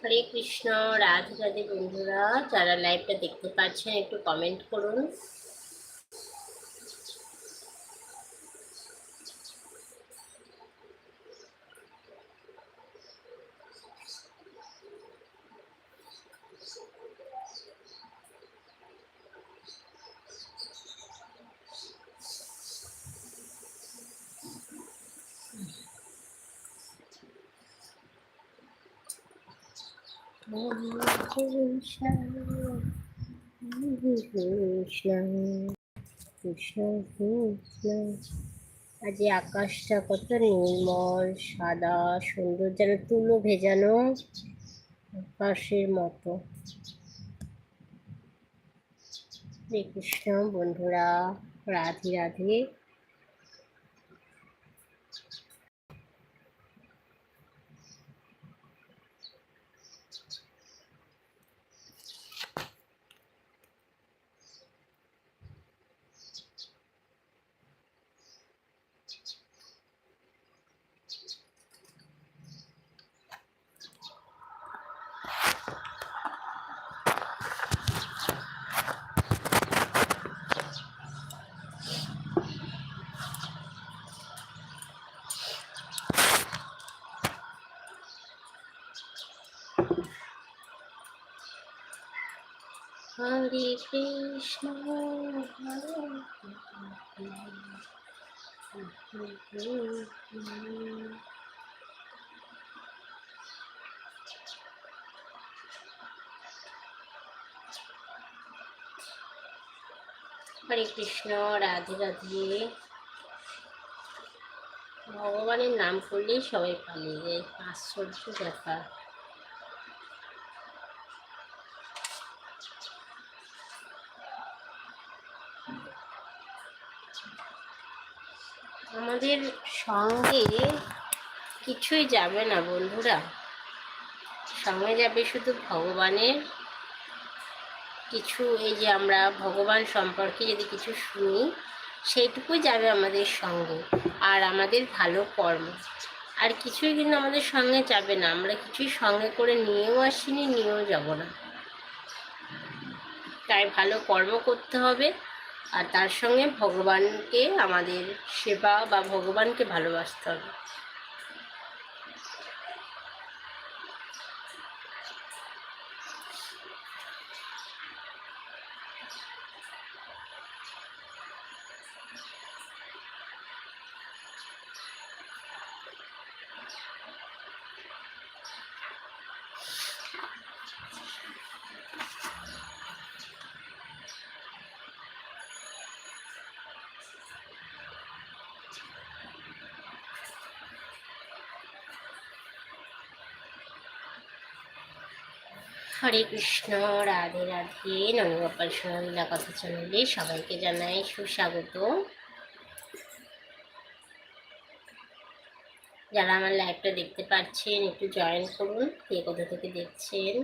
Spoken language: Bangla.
হরে কৃষ্ণ রাধে রাধে বন্ধুরা যারা লাইভটা দেখতে পাচ্ছেন একটু কমেন্ট করুন। আজ আকাশটা কত নির্মল সাদা সুন্দর যেন তুলো ভেজানো আকাশের মতো হরে কৃষ্ণ বন্ধুরা রাধে রাধে হরে কৃষ্ণ, হরে হরে কৃষ্ণ, রাধে রাধে। ভগবানের নাম করলেই সবাই পালিয়ে যায়। আশ্চর্য ব্যাপার। আমাদের সঙ্গে কিছুই যাবে না, বন্ধুরা। সঙ্গে যাবে শুধু ভগবানের। কিছু এই যে আমরা ভগবান সম্পর্কে যদি কিছু শুনি, সেইটুকুই যাবে আমাদের সঙ্গে। আর আমাদের ভালো কর্ম। আর কিছুই কিন্তু আমাদের সঙ্গে যাবে না। আমরা কিছুই সঙ্গে করে নিয়েও আসিনি, নিয়েও যাব না। তাই ভালো কর্ম করতে হবে। আর তার সঙ্গে ভগবানকে আমাদের সেবা বা ভগবানকে ভালোবাসতে হবে। হরে কৃষ্ণ, রাধে রাধে নন্দগোপাল সোনালীলা কথা চ্যানেলে সবাইকে জানাই সুস্বাগত। যারা আমার লাইভটা দেখতে পাচ্ছেন, একটু জয়েন করুন, কে কোথা থেকে দেখছেন?